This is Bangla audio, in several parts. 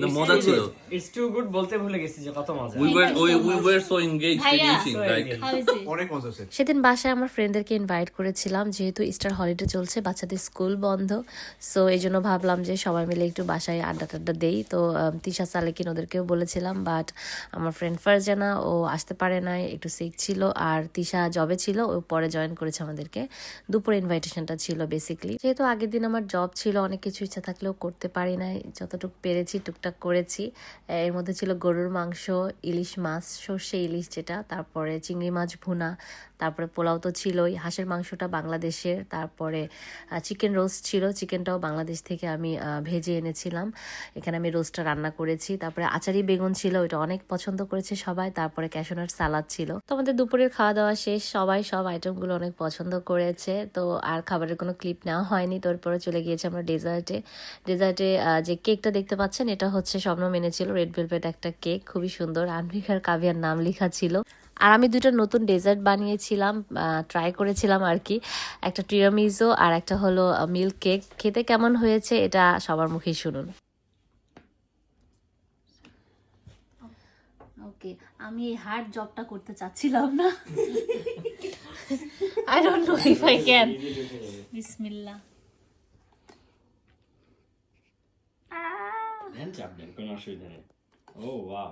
না মজা ছিল ইটস টু গুড বলতে ভুলে গেছি যে কত মজা? অনেক মজা সেদিন বাসায় আমার ফ্রেন্ডদেরকে ইনভাইট করেছিলাম যেহেতু ইস্টার হলিডে চলছে বাচ্চাদের স্কুল বন্ধ। সো এই জন্য ভাবলাম যে সবাই মিলে একটু বাসায় আড্ডা টাড্ডা দেই। তো তিশা সালেকিন ওদেরকেও বলেছিলাম বাট আমার ফ্রেন্ড ফারজানা ও আসতে পারে নাই একটু সিক ছিল। আর তিশা জবে ছিল ও পরে জয়েন করেছে আমাদেরকে। দুপুরে ইনভাইটেশনটা ছিল বেসিকলি যেহেতু আগের দিন আমার জব ছিল অনেক কিছু ইচ্ছা থাকলেও করতে পারি নাই। যতটুকু পেরেছি টুকটাক করেছি। এর মধ্যে ছিল গরুর মাংস, ইলিশ মাছ, সর্ষে ইলিশ যেটা, তারপরে চিংড়ি মাছ, ভুনা, তারপরে পোলাও তো ছিলই, হাঁসের মাংসটা বাংলাদেশের, তারপরে চিকেন রোস্ট ছিল চিকেনটাও বাংলাদেশ থেকে আমি ভেজে এনেছিলাম। এখানে আমি রোস্টটা রান্না করেছি, তারপরে আচারি বেগুন ছিল ওটা অনেক পছন্দ করেছে সবাই, তারপরে ক্যাশনার সালাদ ছিল। তো আমাদের দুপুরের খাওয়া দাওয়া শেষ, সবাই সব আইটেমগুলো অনেক পছন্দ করেছে। তো আর খাবারের কোনো ক্লিপ নেওয়া হয়নি তারপরে চলে গিয়েছে আমরা ডেজার্টে ডেজার্টে যে কেকটা দেখতে পাচ্ছেন, এটা হচ্ছে স্বপ্ন মেনেছিল রেড ভেলভেট একটা কেক খুবই সুন্দর। আনভিকার কাভিয়ার নাম লেখা ছিল। আর আমি দুটো নতুন ডেজার্ট বানিয়েছিলাম ট্রাই করেছিলাম আর কি। একটা টিরামিজো আর একটা হলো মিল্ক কেক খেতে কেমন হয়েছে এটা সবার মুখেই শুনুন। ওকে আমি এই হার্ড জবটা করতে চাচ্ছিলাম না। I don't know if I can বিসমিল্লাহ হ্যান্ড চাপ দেন কোনো অসুবিধা নেই ও ওয়াও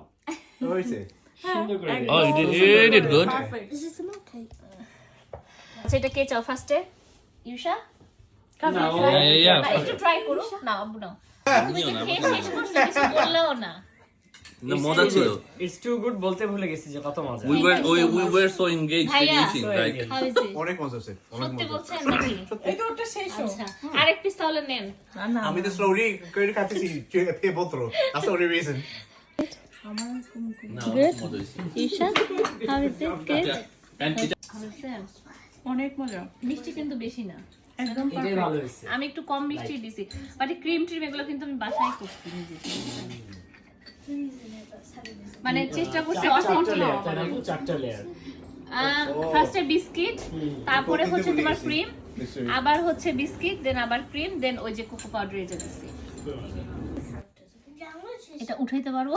হয়েছে সুন্দর করে oh you did, you did good Is this is milk cake? আচ্ছা এটা কে চাও ফার্স্টে ইউশা না, ও- Yeah, yeah, yeah. না, একটু ট্রাই করো না আব্বু নাও তুমি নিও তো খেয়ে শেষ করছ কিছু বললেও না না মজা ছিল। ইটস টু গুড বলতে ভুলে গেছি যে কত মজা? অনেক মজা সত্যি বলছেন নাকি? আচ্ছা নেন। আমি তো স্লোলি করে হাউ ইজ ইট অনেক মজা মিষ্টি কিন্তু বেশি না। একদম আমি একটু কম মিষ্টি দিছি বাট ক্রিম ট্রিম এগুলো কিন্তু আমি বাসায় করছি নিজে মানে চেষ্টা করছি না? চারটা লেয়ার ফার্স্টে বিস্কিট তারপরে হচ্ছে তোমার ক্রিম আবার হচ্ছে বিস্কিট দেন আবার ক্রিম দেন ওই যে কোকো পাউডার এটা দিচ্ছি এটা উঠাইতে পারব.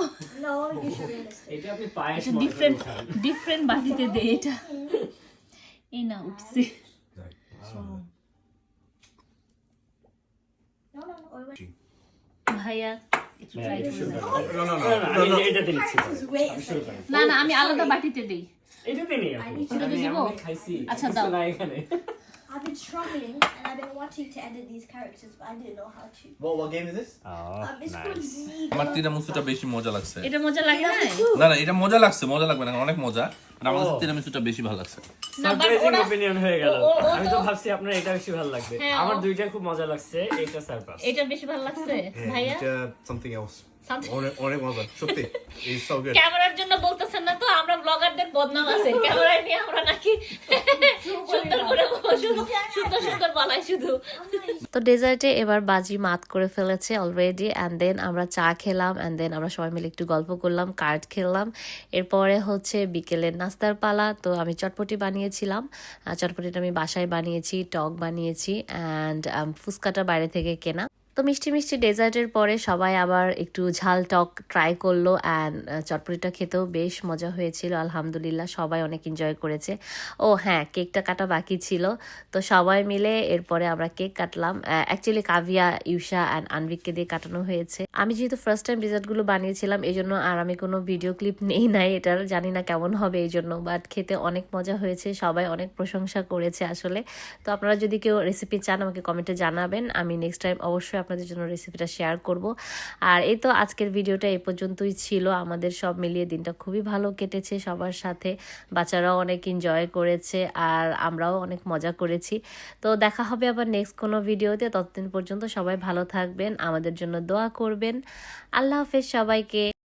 এটা আপনি পায়েস মনে ডিফারেন্ট ডিফারেন্ট বাটিতে দে এটা। এই না উঠছে. ভাইয়া এটা না, না, আমি আলাদা বাটিতে দিই। দিব? এমনি খাইছি। আচ্ছা, দাও। না I've been struggling and I've been wanting to edit these characters, but I didn't know how to. what what game is this? Oh, Um, it's called Z. আমার তিরামিসুটা বেশি মজা লাগছে। এটা মজা লাগে না? না না এটা মজা লাগছে মজা লাগবে না অনেক মজা। আর আমার কাছে তিরামিসুটা বেশি ভালো লাগছে। সারপ্রাইজিং অপিনিয়ন হয়ে গেল। আমি তো ভাবছি আপনার এটা বেশি ভালো লাগবে। হ্যাঁ, আমার দুইটা খুব মজা লাগছে এটা সারপ্রাইজ এটা বেশি ভালো লাগছে ভাইয়া? এটা else Something- অনেক মজা। সত্যি ক্যামেরার জন্য বলতেছেন না তো আমরা ব্লগারদের বদনাম আছে। ক্যামেরায় নিয়ে আমরা নাকি সুন্দর করে সুন্দর সুন্দর বলাই শুধু। তো ডেজার্টে এবার বাজি মাত করে ফেলেছে অলরেডি অ্যান্ড দেন আমরা চা খেলাম অ্যান্ড দেন আমরা সবাই মিলে একটু গল্প করলাম কার্ড খেললাম। এরপরে হচ্ছে বিকেলের নাস্তার পালা তো আমি চটপটি বানিয়েছিলাম। চটপটিটা আমি বাসায় বানিয়েছি টক বানিয়েছি অ্যান্ড ফুচকাটা বাইরে থেকে কেনা। তো মিষ্টি মিষ্টি ডেজার্টের পরে সবাই আবার একটু ঝাল টক ট্রাই করল অ্যান্ড চটপটিটা খেতেও বেশ মজা হয়েছিল, আলহামদুলিল্লাহ সবাই অনেক এনজয় করেছে। ও হ্যাঁ কেকটা কাটা বাকি ছিল, তো সবাই মিলে এরপরে আমরা কেক কাটলাম। অ্যাকচুয়ালি কাভিয়া ইউষা অ্যান্ড আনভিককে দিয়ে কাটানো হয়েছে। আমি যেহেতু ফার্স্ট টাইম ডেজার্টগুলো বানিয়েছিলাম এই জন্য আর আমি কোনো ভিডিও ক্লিপ নেই নাই এটার, জানি না কেমন হবে এই জন্য বাট খেতে অনেক মজা হয়েছে, সবাই অনেক প্রশংসা করেছে আসলে। তো আপনারা যদি কেউ রেসিপি চান, আমাকে কমেন্টে জানাবেন। আমি নেক্সট টাইম অবশ্যই আপনাদের জন্য রেসিপিটা শেয়ার করব। আর এই তো আজকের ভিডিওটা এ পর্যন্তই ছিল। আমাদের সব মিলিয়ে দিনটা খুবই ভালো কেটেছে সবার সাথে। বাচ্চারাও অনেক এনজয় করেছে আর আমরাও অনেক মজা করেছি। তো দেখা হবে আবার নেক্সট কোনো ভিডিওতে ততদিন পর্যন্ত সবাই ভালো থাকবেন, আমাদের জন্য দোয়া করবেন। আল্লাহ হাফেজ সবাইকে।